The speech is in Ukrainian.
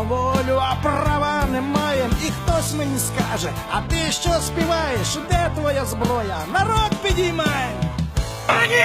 Волю, а права не маємо. І хтось мені скаже, а ти що співаєш? Де твоя зброя? Народ підіймай! Усе!